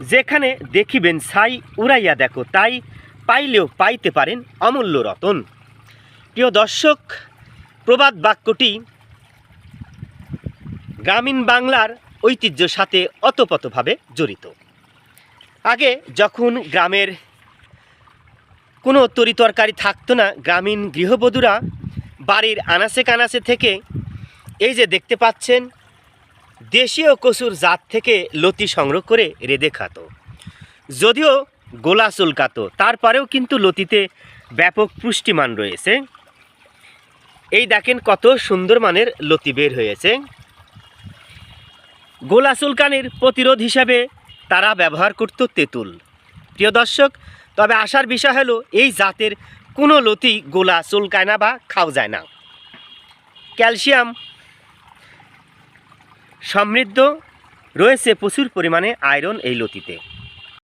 যেখানে দেখিবেন ছাই উড়াইয়া দেখো, তাই পাইলেও পাইতে পারেন অমূল্য রতন। প্রিয় দর্শক, প্রবাদ বাক্যটি গ্রামীণ বাংলার ঐতিহ্যের সাথে অতপতভাবে জড়িত। আগে যখন গ্রামের কোনো তরিতরকারি থাকতো না, গ্রামীণ গৃহবধূরা বাড়ির আনাচে কানাচে থেকে এই যে দেখতে পাচ্ছেন দেশীয় কচুর জাত থেকে লতি সংগ্রহ করে রেঁধে খাতো। যদিও গোলা চুলকাতো, তারপরেও কিন্তু লতিতে ব্যাপক পুষ্টিমান রয়েছে। এই দেখেন কত সুন্দর মানের লতি বের হয়েছে। গোলা চুলকানির প্রতিরোধ হিসাবে তারা ব্যবহার করত তেঁতুল। প্রিয় দর্শক, তবে আসার বিষয় হলো, এই জাতের কোনো লতি গোলা চুলকায় না বা খাওয়া যায় না। ক্যালসিয়াম সমৃদ্ধ রয়েছে প্রচুর পরিমাণে আয়রন এই লতিতে।